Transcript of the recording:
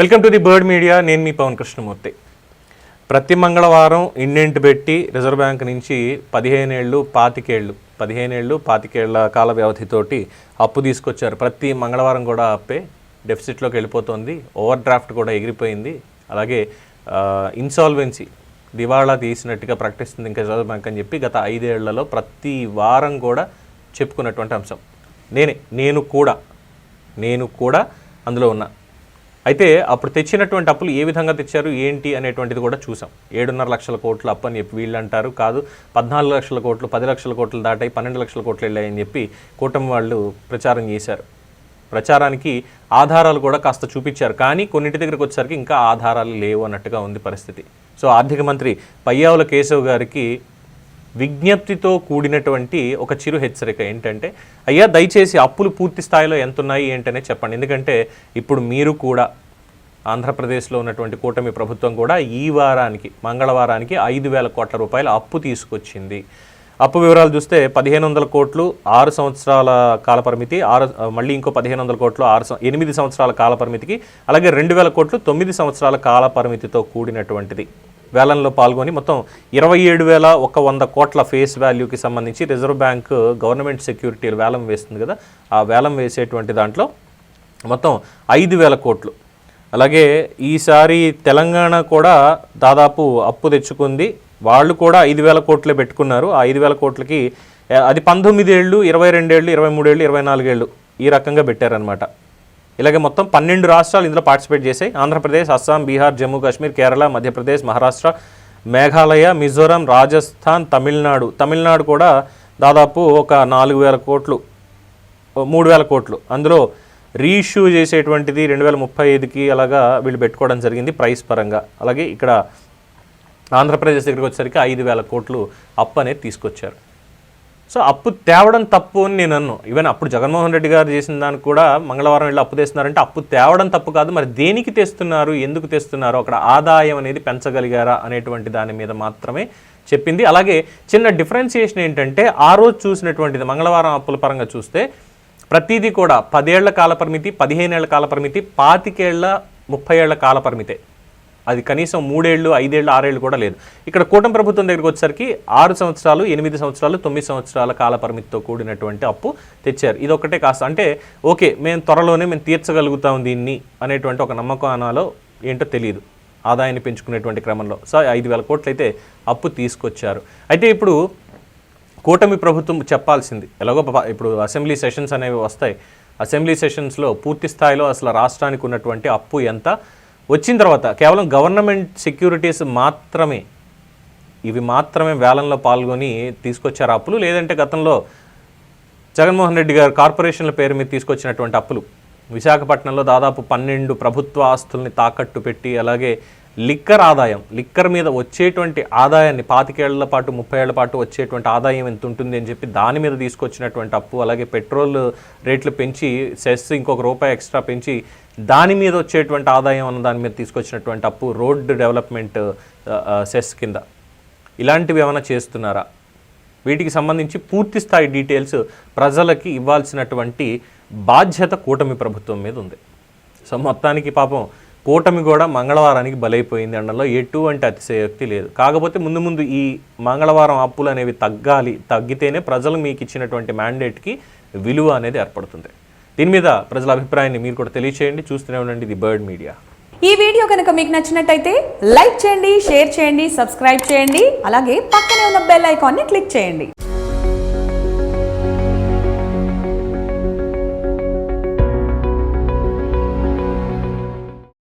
Welcome to the bird media. నేను మీ పవన్ కృష్ణమూర్తి. ప్రతి మంగళవారం ఇండెంట్ పెట్టి రిజర్వ్ బ్యాంక్ నుంచి పదిహేనేళ్ళు పాతికేళ్ళు పదిహేనేళ్ళు పాతికేళ్ళ కాల వ్యవధితోటి అప్పు తీసుకొచ్చారు. ప్రతి మంగళవారం కూడా అప్పే డెఫిసిట్లోకి వెళ్ళిపోతుంది. ఓవర్ డ్రాఫ్ట్ కూడా ఎగిరిపోయింది. అలాగే ఇన్సాల్వెన్సీ దివాళా తీసినట్టుగా ప్రకటిస్తుంది ఇంకా రిజర్వ్ బ్యాంక్ అని చెప్పి గత ఐదేళ్ళలో ప్రతి వారం కూడా చెప్పుకున్నటువంటి అంశం. నేనే నేను కూడా నేను కూడా అందులో ఉన్నా. అయితే అప్పుడు తెచ్చినటువంటి అప్పులు ఏ విధంగా తెచ్చారు? ఏంటి? అనేటువంటిది కూడా చూసాం. ఏడున్నర లక్షల కోట్లు అప్పు అని చెప్పి వీళ్ళు అంటారు కాదు పద్నాలుగు లక్షల కోట్లు పది లక్షల కోట్లు దాటాయి పన్నెండు లక్షల కోట్లు వెళ్ళాయని చెప్పి కూటమి వాళ్ళు ప్రచారం చేశారు. ప్రచారానికి ఆధారాలు కూడా కాస్త చూపించారు. కానీ కొన్నింటి దగ్గరికి వచ్చేసరికి ఇంకా ఆధారాలు లేవు అన్నట్టుగా ఉంది పరిస్థితి. సో ఆర్థిక మంత్రి పయ్యావుల కేశవ్ గారికి విజ్ఞప్తితో కూడినటువంటి ఒక చిరు హెచ్చరిక ఏంటంటే అయ్యా దయచేసి అప్పులు పూర్తి స్థాయిలో ఎంత ఉన్నాయి ఏంటనే చెప్పండి. ఎందుకంటే ఇప్పుడు మీరు కూడా ఆంధ్రప్రదేశ్లో ఉన్నటువంటి కూటమి ప్రభుత్వం కూడా ఈ వారానికి మంగళవారానికి ఐదు వేల కోట్ల రూపాయల అప్పు తీసుకొచ్చింది. అప్పు వివరాలు చూస్తే పదిహేను వందల కోట్లు ఆరు సంవత్సరాల కాలపరిమితి ఆరు మళ్ళీ ఇంకో పదిహేను వందల కోట్లు ఆరు ఎనిమిది సంవత్సరాల కాలపరిమితికి అలాగే రెండు వేల కోట్లు తొమ్మిది సంవత్సరాల కాలపరిమితితో కూడినటువంటిది. వేలంలో పాల్గొని మొత్తం ఇరవై ఏడు వేల ఒక వంద కోట్ల ఫేస్ వాల్యూకి సంబంధించి రిజర్వ్ బ్యాంక్ గవర్నమెంట్ సెక్యూరిటీలు వేలం వేస్తుంది కదా. ఆ వేలం వేసేటువంటి దాంట్లో మొత్తం ఐదు వేల కోట్లు. అలాగే ఈసారి తెలంగాణ కూడా దాదాపు అప్పు తెచ్చుకుంది. వాళ్ళు కూడా ఐదు వేల కోట్లే పెట్టుకున్నారు. ఆ ఐదు వేల కోట్లకి అది పంతొమ్మిది ఏళ్ళు ఇరవై రెండేళ్ళు ఇరవై మూడేళ్ళు ఇరవై నాలుగేళ్ళు ఈ రకంగా పెట్టారనమాట ఇలాగే మొత్తం పన్నెండు రాష్ట్రాలు ఇందులో పార్టిసిపేట్ చేశాయి. ఆంధ్రప్రదేశ్ అస్సాం బీహార్ జమ్మూ కాశ్మీర్ కేరళ మధ్యప్రదేశ్ మహారాష్ట్ర మేఘాలయ మిజోరాం రాజస్థాన్ తమిళనాడు. తమిళనాడు కూడా దాదాపు ఒక నాలుగు వేల కోట్లు మూడు వేల కోట్లు. అందులో రీఇష్యూ చేసేటువంటిది రెండు వేల ముప్పై ఐదుకి అలాగా వీళ్ళు పెట్టుకోవడం జరిగింది ప్రైస్ పరంగా. అలాగే ఇక్కడ ఆంధ్రప్రదేశ్ దగ్గరికి వచ్చేసరికి ఐదు వేల కోట్లు అప్పు అనేది తీసుకొచ్చారు. సో అప్పు తేవడం తప్పు అని నేను అన్ను. ఈవెన్ అప్పుడు జగన్మోహన్ రెడ్డి గారు చేసిన దానికి కూడా మంగళవారం వెళ్ళి అప్పు తెస్తున్నారంటే అప్పు తేవడం తప్పు కాదు. మరి దేనికి తెస్తున్నారు? ఎందుకు తెస్తున్నారు? అక్కడ ఆదాయం అనేది పెంచగలిగారా అనేటువంటి దాని మీద మాత్రమే చెప్పింది. అలాగే చిన్న డిఫరెన్సియేషన్ ఏంటంటే ఆ రోజు చూసినటువంటిది మంగళవారం అప్పుల పరంగా చూస్తే ప్రతిదీ కూడా పదేళ్ళ కాలపరిమితి పదిహేనేళ్ళ కాలపరిమితి పాతికేళ్ళ ముప్పై ఏళ్ళ కాలపరిమితే. అది కనీసం మూడేళ్ళు ఐదేళ్ళు ఆరేళ్ళు కూడా లేదు. ఇక్కడ కూటమి ప్రభుత్వం దగ్గరికి వచ్చేసరికి ఆరు సంవత్సరాలు ఎనిమిది సంవత్సరాలు తొమ్మిది సంవత్సరాల కాల పరిమితితో కూడినటువంటి అప్పు తెచ్చారు. ఇది ఒకటే కాస్త అంటే ఓకే మేము త్వరలోనే మేము తీర్చగలుగుతాం దీన్ని అనేటువంటి ఒక నమ్మకం అనాలో ఏంటో తెలియదు ఆదాయాన్ని పెంచుకునేటువంటి క్రమంలో. సో ఐదు వేల కోట్లు అయితే అప్పు తీసుకొచ్చారు. అయితే ఇప్పుడు కూటమి ప్రభుత్వం చెప్పాల్సింది. ఎలాగో ఇప్పుడు అసెంబ్లీ సెషన్స్ అనేవి వస్తాయి. అసెంబ్లీ సెషన్స్లో పూర్తి స్థాయిలో అసలు రాష్ట్రానికి ఉన్నటువంటి అప్పు ఎంత? వచ్చిన తర్వాత కేవలం గవర్నమెంట్ సెక్యూరిటీస్ మాత్రమే ఇవి మాత్రమే వేలంలో పాల్గొని తీసుకొచ్చారు అప్పులు? లేదంటే గతంలో జగన్మోహన్ రెడ్డి గారు కార్పొరేషన్ల పేరు మీద తీసుకొచ్చినటువంటి అప్పులు? విశాఖపట్నంలో దాదాపు పన్నెండు ప్రభుత్వ ఆస్తుల్ని తాకట్టు పెట్టి అలాగే లిక్కర్ ఆదాయం లిక్కర్ మీద వచ్చేటువంటి ఆదాయాన్ని పాతికేళ్ళ పాటు ముప్పై ఏళ్ళ పాటు వచ్చేటువంటి ఆదాయం ఎంత ఉంటుంది అని చెప్పి దాని మీద తీసుకొచ్చినటువంటి అప్పు అలాగే పెట్రోల్ రేట్లు పెంచి సెస్ ఇంకొక రూపాయి ఎక్స్ట్రా పెంచి దాని మీద వచ్చేటువంటి ఆదాయం అన్న దాని మీద తీసుకొచ్చినటువంటి అప్పు రోడ్ డెవలప్మెంట్ సెస్ కింద. ఇలాంటివి ఏమైనా చేస్తున్నారా? వీటికి సంబంధించి పూర్తి స్థాయి డీటెయిల్స్ ప్రజలకి ఇవ్వాల్సినటువంటి బాధ్యత కూటమి ప్రభుత్వం మీద ఉంది. సో మొత్తానికి పాపం కూటమి కూడా మంగళవారానికి బలైపోయింది అనడంలో ఎటువంటి అతిశయోక్తి లేదు. కాకపోతే ముందు ముందు ఈ మంగళవారం అప్పులు అనేవి తగ్గాలి తగ్గితేనే ప్రజలు మీకు ఇచ్చినటువంటి మ్యాండేట్కి విలువ అనేది ఏర్పడుతుంది. దీని మీద ప్రజల అభిప్రాయాన్ని మీరు కూడా తెలియచేయండి. చూస్తూనే ఉండండి ది బర్డ్ మీడియా. ఈ వీడియో కనుక మీకు నచ్చినట్టయితే లైక్ చేయండి షేర్ చేయండి సబ్స్క్రైబ్ చేయండి అలాగే పక్కనే ఉన్న బెల్ ఐకాన్ని క్లిక్ చేయండి.